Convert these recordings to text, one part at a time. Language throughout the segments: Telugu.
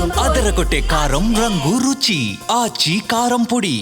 అదరగొట్టే కారం రంగు రుచి. ఆచి కారం పొడి.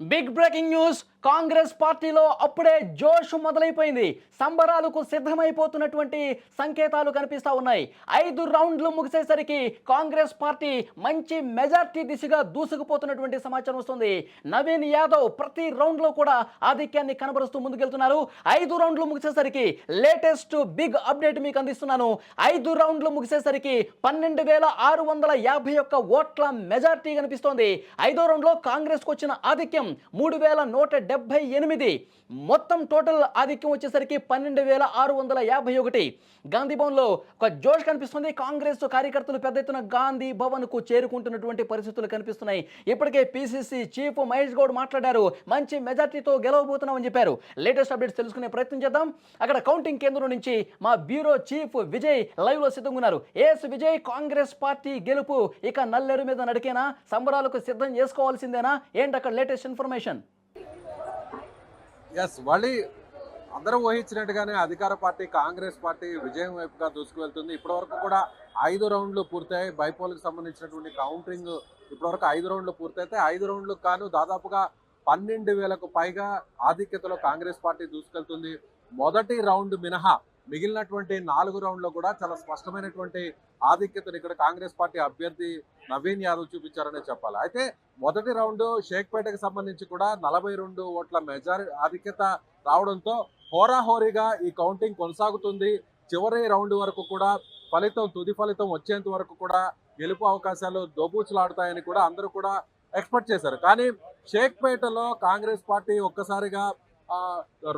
బిగ్ బ్రేకింగ్ న్యూస్ కాంగ్రెస్ పార్టీలో అప్పుడే జోష్ మొదలైపోయింది. సంబరాలకు సిద్ధమైపోతున్నటువంటి సంకేతాలు కనిపిస్తా ఉన్నాయి. ఐదు రౌండ్లు ముగిసేసరికి కాంగ్రెస్ పార్టీ మంచి మెజార్టీ దిశగా దూసుకుపోతున్నటువంటి సమాచారం వస్తుంది. నవీన్ యాదవ్ ప్రతి రౌండ్లో కూడా ఆధిక్యాన్ని కనబరుస్తూ ముందుకెళ్తున్నారు. ఐదు రౌండ్లు ముగిసేసరికి లేటెస్ట్ బిగ్ అప్డేట్ మీకు అందిస్తున్నాను. ఐదు రౌండ్లు ముగిసేసరికి పన్నెండు వేల ఆరు వందల యాభై ఒక్క ఓట్ల మెజార్టీ కనిపిస్తోంది. ఐదో రౌండ్లో కాంగ్రెస్కు వచ్చిన ఆధిక్యం మూడు వేల నూట డెబ్బై ఎనిమిది. మొత్తం టోటల్ ఆధిక్యం వచ్చేసరికి పన్నెండు వేల ఆరు వందల యాభై ఒకటి. గాంధీ భవన్లో ఒక జోష్ కనిపిస్తుంది. కాంగ్రెస్ కార్యకర్తలు పెద్ద ఎత్తున గాంధీ భవన్కు చేరుకుంటున్నటువంటి పరిస్థితులు కనిపిస్తున్నాయి. ఇప్పటికే పిసిసి చీఫ్ మహేష్ గౌడ్ మాట్లాడారు. మంచి మెజార్టీతో గెలవబోతున్నామని చెప్పారు. లేటెస్ట్ అప్డేట్స్ తెలుసుకునే ప్రయత్నం చేద్దాం. అక్కడ కౌంటింగ్ కేంద్రం నుంచి మా బ్యూరో చీఫ్ విజయ్ లైవ్లో సిద్ధంగా ఉన్నారు. ఏఎస్ విజయ్ కాంగ్రెస్ పార్టీ గెలుపు ఇక నల్లేరు మీద నడికేనా? సంబరాలకు సిద్ధం చేసుకోవాల్సిందేనా? ఏంటి అక్కడ లేటెస్ట్ ఇన్ఫర్మేషన్? ఎస్ మళ్ళీ అందరూ ఊహించినట్టుగానే అధికార పార్టీ కాంగ్రెస్ పార్టీ విజయం వైపుగా దూసుకువెళ్తుంది. ఇప్పటివరకు కూడా ఐదు రౌండ్లు పూర్తయి బైపోల్కి సంబంధించినటువంటి కౌంటరింగ్ ఇప్పటివరకు ఐదు రౌండ్లు పూర్తయితే ఐదు రౌండ్లకు కాను దాదాపుగా పన్నెండు వేలకు పైగా ఆధిక్యతలో కాంగ్రెస్ పార్టీ దూసుకెళ్తుంది. మొదటి రౌండ్ మినహా మిగిలినటువంటి నాలుగు రౌండ్లో కూడా చాలా స్పష్టమైనటువంటి ఆధిక్యతను ఇక్కడ కాంగ్రెస్ పార్టీ అభ్యర్థి నవీన్ యాదవ్ చూపించారనే చెప్పాలి. అయితే మొదటి రౌండ్ షేక్పేటకు సంబంధించి కూడా నలభై రెండు ఓట్ల మెజారి ఆధిక్యత రావడంతో హోరాహోరీగా ఈ కౌంటింగ్ కొనసాగుతుంది. చివరి రౌండ్ వరకు కూడా ఫలితం తుది ఫలితం వచ్చేంత వరకు కూడా గెలుపు అవకాశాలు దోబూచులాడుతాయని కూడా అందరూ కూడా ఎక్స్పెక్ట్ చేశారు. కానీ షేక్పేటలో కాంగ్రెస్ పార్టీ ఒక్కసారిగా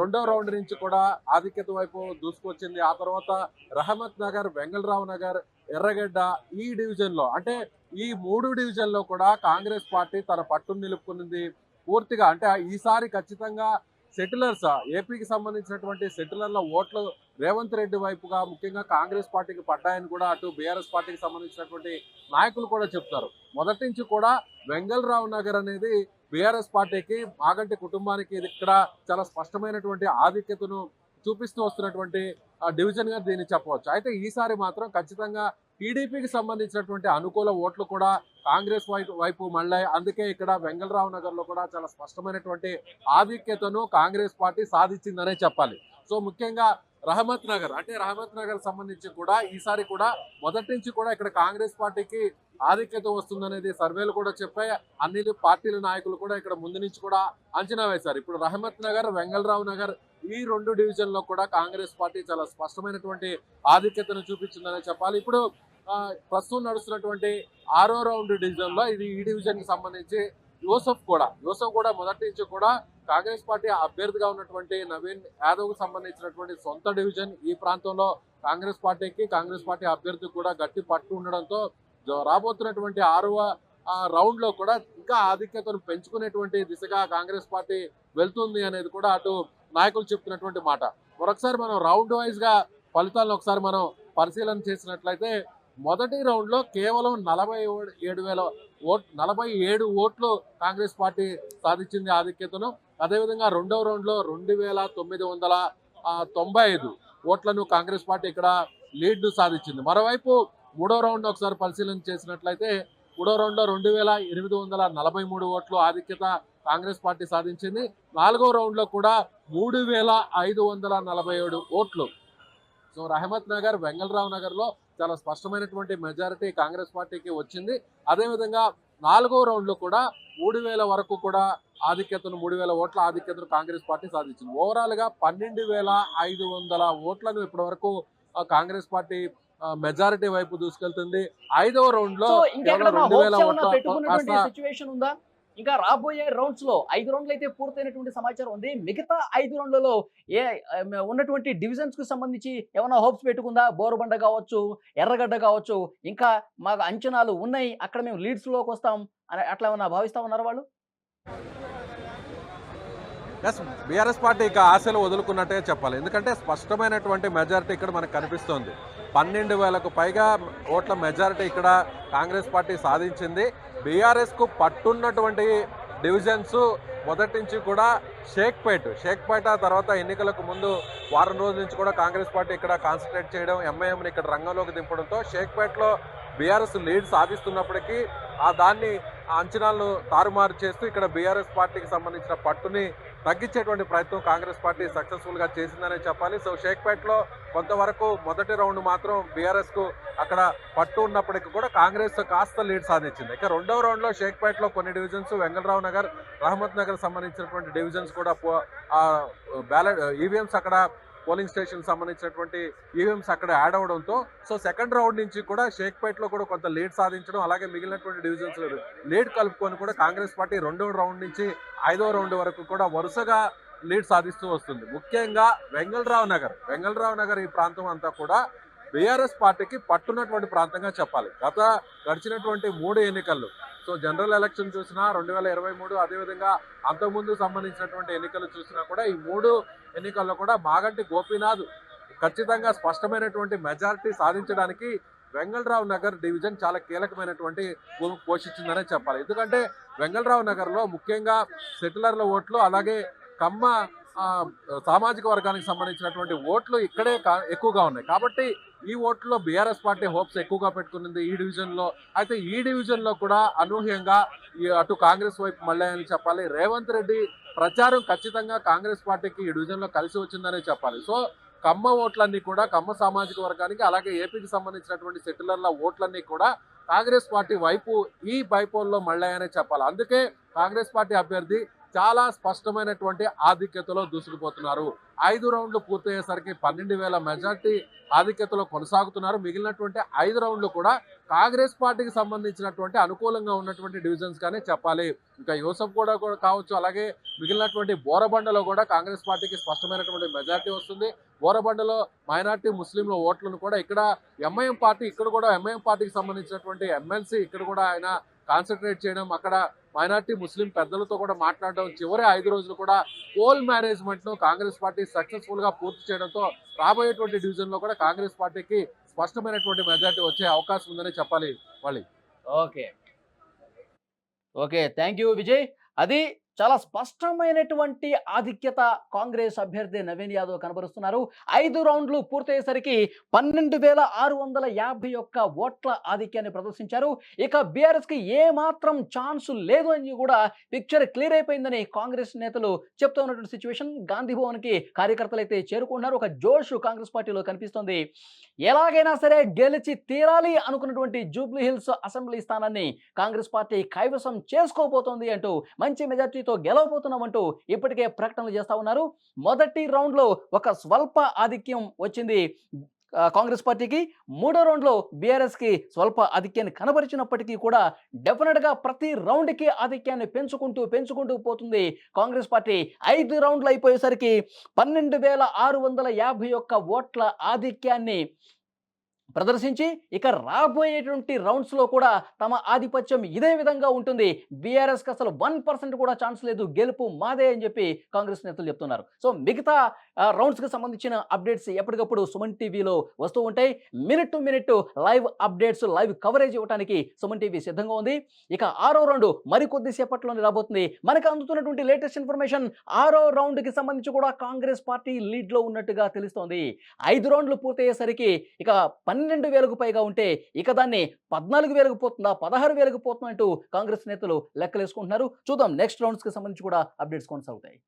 రెండో రౌండ్ నుంచి కూడా ఆధిక్యత వైపు దూసుకొచ్చింది. ఆ తర్వాత రహమత్ నగర్ వెంగళరావు నగర్ ఎర్రగడ్డ ఈ డివిజన్లో. అంటే ఈ మూడు డివిజన్లో కూడా కాంగ్రెస్ పార్టీ తన పట్టును నిలుపుకున్నది పూర్తిగా అంటే ఈసారి ఖచ్చితంగా సెటిలర్స్ ఏపీకి సంబంధించినటువంటి సెటిలర్ల ఓట్లు రేవంత్ రెడ్డి వైపుగా ముఖ్యంగా కాంగ్రెస్ పార్టీకి పడ్డాయని కూడా అటు బీఆర్ఎస్ పార్టీకి సంబంధించినటువంటి నాయకులు కూడా చెప్తారు. మొదటి నుంచి కూడా వెంగళరావు నగర్ అనేది బీఆర్ఎస్ పార్టీకి మాగంటి కుటుంబానికి ఇది ఇక్కడ చాలా స్పష్టమైనటువంటి ఆధిక్యతను చూపిస్తూ వస్తున్నటువంటి ఆ, దీన్ని చెప్పవచ్చు. అయితే ఈసారి మాత్రం ఖచ్చితంగా టీడీపీకి సంబంధించినటువంటి అనుకూల ఓట్లు కూడా కాంగ్రెస్ వైపు వైపు మళ్ళాయి. అందుకే ఇక్కడ వెంగళరావు నగర్లో కూడా చాలా స్పష్టమైనటువంటి ఆధిక్యతను కాంగ్రెస్ పార్టీ సాధించిందనే చెప్పాలి. సో ముఖ్యంగా రహమత్ నగర్ అంటే రహమత్ నగర్ సంబంధించి కూడా ఈసారి కూడా మొదటి నుంచి కూడా ఇక్కడ కాంగ్రెస్ పార్టీకి ఆధిక్యత వస్తుందనేది సర్వేలు కూడా చెప్పాయి. అన్ని పార్టీల నాయకులు కూడా ఇక్కడ ముందు నుంచి కూడా అంచనా వేశారు. ఇప్పుడు రహమత్ నగర్ వెంగళరావు నగర్ ఈ రెండు డివిజన్లో కూడా కాంగ్రెస్ పార్టీ చాలా స్పష్టమైనటువంటి ఆధిక్యతను చూపించిందనే చెప్పాలి. ఇప్పుడు ప్రస్తుతం నడుస్తున్నటువంటి ఆరో రౌండ్ డివిజన్లో ఇది ఈ డివిజన్కి సంబంధించి యూసఫ్ కూడా యూసఫ్ కూడా మొదటి నుంచి కూడా కాంగ్రెస్ పార్టీ అభ్యర్థిగా ఉన్నటువంటి నవీన్ యాదవ్కు సంబంధించినటువంటి సొంత డివిజన్ ఈ ప్రాంతంలో కాంగ్రెస్ పార్టీకి కాంగ్రెస్ పార్టీ అభ్యర్థికి కూడా గట్టి పట్టు ఉండడంతో రాబోతున్నటువంటి ఆరవ రౌండ్లో కూడా ఇంకా ఆధిక్యతను పెంచుకునేటువంటి దిశగా కాంగ్రెస్ పార్టీ వెళ్తుంది అనేది కూడా అటు నాయకులు చెప్తున్నటువంటి మాట. మరొకసారి మనం రౌండ్ వైజ్గా ఫలితాలను ఒకసారి మనం పరిశీలన చేసినట్లయితే మొదటి రౌండ్లో కేవలం నలభై ఏడు వేల ఓట్ నలభై ఏడు ఓట్లు కాంగ్రెస్ పార్టీ సాధించింది ఆధిక్యతను. అదేవిధంగా రెండవ రౌండ్లో రెండు వేల తొమ్మిది వందల తొంభై ఐదు ఓట్లను కాంగ్రెస్ పార్టీ ఇక్కడ లీడ్ను సాధించింది. మరోవైపు మూడో రౌండ్ ఒకసారి పరిశీలన చేసినట్లయితే మూడో రౌండ్లో రెండు వేల ఎనిమిది వందల నలభై మూడు ఓట్లు ఆధిక్యత కాంగ్రెస్ పార్టీ సాధించింది. నాలుగో రౌండ్లో కూడా మూడు వేల ఐదు వందల నలభై ఏడు ఓట్లు. సో రహమత్ నగర్ వెంగళరావు నగర్లో చాలా స్పష్టమైనటువంటి మెజారిటీ కాంగ్రెస్ పార్టీకి వచ్చింది. అదేవిధంగా నాలుగో రౌండ్లో కూడా మూడు వేల వరకు కూడా ఆధిక్యతను మూడు వేల ఓట్ల ఆధిక్యతను కాంగ్రెస్ పార్టీ సాధించింది. ఓవరాల్గా పన్నెండు వేల ఐదు వందల ఓట్లను ఇప్పటి వరకు కాంగ్రెస్ పార్టీ మెజారిటీ వైపు దూసుకెళ్తుంది. ఐదవ రౌండ్లో కేవలం రెండు వేల ఓట్ల ఇంకా రాబోయే రౌండ్స్లో ఐదు రౌండ్లు అయితే పూర్తయినటువంటి సమాచారం ఉంది. మిగతా ఐదు రౌండ్లలో ఏ ఉన్నటువంటి డివిజన్స్కు సంబంధించి ఏమైనా హోప్స్ పెట్టుకుందా? బోరుబండ కావచ్చు ఎర్రగడ్డ కావచ్చు ఇంకా మాకు అంచనాలు ఉన్నాయి. అక్కడ మేము లీడ్స్లోకి వస్తాం అని అట్లా ఏమైనా భావిస్తా ఉన్నారు వాళ్ళు? ఎస్ బీఆర్ఎస్ పార్టీ ఇక ఆశలు వదులుకున్నట్టే చెప్పాలి. ఎందుకంటే స్పష్టమైనటువంటి మెజారిటీ ఇక్కడ మనకు కనిపిస్తోంది. పన్నెండు వేలకు పైగా ఓట్ల మెజారిటీ ఇక్కడ కాంగ్రెస్ పార్టీ సాధించింది. బీఆర్ఎస్కు పట్టున్నటువంటి డివిజన్స్ మొదటి నుంచి కూడా షేక్పేట్. షేక్పేట తర్వాత ఎన్నికలకు ముందు వారం రోజుల నుంచి కూడా కాంగ్రెస్ పార్టీ ఇక్కడ కాన్సన్ట్రేట్ చేయడం ఎంఐఎంని ఇక్కడ రంగంలోకి దింపడంతో షేక్పేట్లో బీఆర్ఎస్ లీడ్ సాధిస్తున్నప్పటికీ ఆ దాన్ని అంచనాలను తారుమారు చేస్తూ ఇక్కడ బీఆర్ఎస్ పార్టీకి సంబంధించిన పట్టుని తగ్గించేటువంటి ప్రయత్నం కాంగ్రెస్ పార్టీ సక్సెస్ఫుల్గా చేసిందనే చెప్పాలి. సో షేక్పేట్లో కొంతవరకు మొదటి రౌండ్ మాత్రం బీఆర్ఎస్కు అక్కడ పట్టు ఉన్నప్పటికీ కూడా కాంగ్రెస్ కాస్త లీడ్ సాధించింది. ఇక రెండవ రౌండ్లో షేక్పేట్లో కొన్ని డివిజన్స్ వెంగళరావు నగర్ రహమత్ నగర్ సంబంధించినటువంటి డివిజన్స్ కూడా బ్యాలెట్ ఈవీఎంస్ అక్కడ పోలింగ్ స్టేషన్ సంబంధించినటువంటి ఈవీఎంస్ అక్కడ యాడ్ అవడంతో సో సెకండ్ రౌండ్ నుంచి కూడా షేక్పేట్లో కూడా కొంత లీడ్ సాధించడం అలాగే మిగిలినటువంటి డివిజన్స్ లీడ్ కలుపుకొని కూడా కాంగ్రెస్ పార్టీ రెండవ రౌండ్ నుంచి ఐదవ రౌండ్ వరకు కూడా వరుసగా లీడ్ సాధిస్తూ వస్తుంది. ముఖ్యంగా వెంగళరావు నగర్ వెంగళరావు నగర్ ఈ ప్రాంతం అంతా కూడా బీఆర్ఎస్ పార్టీకి పట్టున్నటువంటి ప్రాంతంగా చెప్పాలి. గత గడిచినటువంటి మూడు ఎన్నికల్లో సో జనరల్ ఎలక్షన్ చూసినా రెండు వేల ఇరవై మూడు అదేవిధంగా అంతకుముందు సంబంధించినటువంటి ఎన్నికలు చూసినా కూడా ఈ మూడు ఎన్నికల్లో కూడా మాగంటి గోపీనాథ్ ఖచ్చితంగా స్పష్టమైనటువంటి మెజారిటీ సాధించడానికి వెంగళరావు నగర్ డివిజన్ చాలా కీలకమైనటువంటి భూమి పోషించిందనే చెప్పాలి. ఎందుకంటే వెంగళరావు నగర్లో ముఖ్యంగా సెటిలర్ల ఓట్లు అలాగే కమ్మ సామాజిక వర్గానికి సంబంధించినటువంటి ఓట్లు ఇక్కడే కా- ఎక్కువగా ఉన్నాయి. కాబట్టి ఈ ఓట్లో బీఆర్ఎస్ పార్టీ హోప్స్ ఎక్కువగా పెట్టుకునింది ఈ డివిజన్లో. అయితే ఈ డివిజన్లో కూడా అనూహ్యంగా అటు కాంగ్రెస్ వైపు మళ్ళాయని చెప్పాలి. రేవంత్ రెడ్డి ప్రచారం ఖచ్చితంగా కాంగ్రెస్ పార్టీకి ఈ డివిజన్లో కలిసి వచ్చిందనే చెప్పాలి. సో కమ్మ ఓట్లన్నీ కూడా కమ్మ సామాజిక వర్గానికి అలాగే ఏపీకి సంబంధించినటువంటి సెటిలర్ల ఓట్లన్నీ కూడా కాంగ్రెస్ పార్టీ వైపు ఈ బైపోల్లో మళ్ళాయనే చెప్పాలి. అందుకే కాంగ్రెస్ పార్టీ అభ్యర్థి చాలా స్పష్టమైనటువంటి ఆధిక్యతలో దూసుకుపోతున్నారు. ఐదు రౌండ్లు పూర్తయ్యేసరికి పన్నెండు వేల మెజార్టీ ఆధిక్యతలో కొనసాగుతున్నారు. మిగిలినటువంటి ఐదు రౌండ్లు కూడా కాంగ్రెస్ పార్టీకి సంబంధించినటువంటి అనుకూలంగా ఉన్నటువంటి డివిజన్స్ కానీ చెప్పాలి. ఇంకా యూసఫ్ కూడా కూడా కావచ్చు. అలాగే మిగిలినటువంటి బోరబండలో కూడా కాంగ్రెస్ పార్టీకి స్పష్టమైనటువంటి మెజార్టీ వస్తుంది. బోరబండలో మైనార్టీ ముస్లింల ఓట్లను కూడా ఇక్కడ ఎంఐఎం పార్టీ ఇక్కడ కూడా ఎంఐఎం పార్టీకి సంబంధించినటువంటి ఎమ్మెల్సీ ఇక్కడ కూడా ఆయన కాన్సన్ట్రేట్ చేయడం అక్కడ మైనార్టీ ముస్లిం పెద్దలతో కూడా మాట్లాడడం చివరి ఐదు రోజులు కూడా పోల్ మేనేజ్మెంట్ను కాంగ్రెస్ పార్టీ సక్సెస్ఫుల్గా పూర్తి చేయడంతో రాబోయేటువంటి డివిజన్లో కూడా కాంగ్రెస్ పార్టీకి స్పష్టమైనటువంటి మెజార్టీ వచ్చే అవకాశం ఉందని చెప్పాలి మళ్ళీ. Okay. Okay thank you Vijay. అది చాలా స్పష్టమైనటువంటి ఆధిక్యత కాంగ్రెస్ అభ్యర్థి నవీన్ యాదవ్ కనబరుస్తున్నారు. ఐదు రౌండ్లు పూర్తయ్యేసరికి పన్నెండు వేల ఆరు వందల యాభై ఒక్క ఓట్ల ఆధిక్యాన్ని ప్రదర్శించారు. ఇక బీఆర్ఎస్కి కి ఏ మాత్రం ఛాన్స్ లేదు అని కూడా పిక్చర్ క్లియర్ అయిపోయిందని కాంగ్రెస్ నేతలు చెప్తూ ఉన్నటువంటి సిచ్యువేషన్ గాంధీ భవన్కి కార్యకర్తలు అయితే చేరుకుంటున్నారు. ఒక జోష్ కాంగ్రెస్ పార్టీలో కనిపిస్తోంది. ఎలాగైనా సరే గెలిచి తీరాలి అనుకున్నటువంటి జూబ్లీ హిల్స్ అసెంబ్లీ స్థానాన్ని కాంగ్రెస్ పార్టీ కైవసం చేసుకోబోతోంది అంటూ మంచి మెజార్టీ మెజార్టీతో గెలవబోతున్నామంటూ ఇప్పటికే ప్రకటనలు చేస్తా ఉన్నారు. మొదటి రౌండ్లో ఒక స్వల్ప ఆధిక్యం వచ్చింది. కాంగ్రెస్ పార్టీకి. మూడో రౌండ్లో బీఆర్ఎస్కి స్వల్ప ఆధిక్యాన్ని కనబరిచినప్పటికీ కూడా డెఫినెట్గా ప్రతి రౌండ్కి ఆధిక్యాన్ని పెంచుకుంటూ పెంచుకుంటూ పోతుంది కాంగ్రెస్ పార్టీ. ఐదు రౌండ్లు అయిపోయేసరికి పన్నెండు వేల ఆరు వందల యాభై ఒక్క ఓట్ల ఆధిక్యాన్ని ప్రదర్శించి ఇక రాబోయేటువంటి రౌండ్స్లో కూడా తమ ఆధిపత్యం ఇదే విధంగా ఉంటుంది. బీఆర్ఎస్కి అసలు వన్ పర్సెంట్ కూడా ఛాన్స్ లేదు. గెలుపు మాదే అని చెప్పి కాంగ్రెస్ నేతలు చెప్తున్నారు. సో మిగతా రౌండ్స్కి సంబంధించిన అప్డేట్స్ ఎప్పటికప్పుడు సుమన్ టీవీలో వస్తూ ఉంటాయి. Minute to minute live updates live coverage ఇవ్వడానికి సుమన్ టీవీ సిద్ధంగా ఉంది. ఇక ఆరో రౌండ్ మరికొద్ది సేపట్లోనే రాబోతుంది. మనకు అందుతున్నటువంటి లేటెస్ట్ ఇన్ఫర్మేషన్ ఆరో రౌండ్కి సంబంధించి కూడా కాంగ్రెస్ పార్టీ లీడ్లో ఉన్నట్టుగా తెలుస్తోంది. ఐదు రౌండ్లు పూర్తయ్యేసరికి ఇక పన్నెండు వేలకు పైగా ఉంటే ఇక దాన్ని పద్నాలుగు వేలకు పోతుందా పదహారు వేలకు పోతుందా అంటూ కాంగ్రెస్ నేతలు లెక్కలేసుకుంటున్నారు. చూద్దాం నెక్స్ట్ రౌండ్స్కి సంబంధించి కూడా అప్డేట్స్ కొనసాగుతాయి.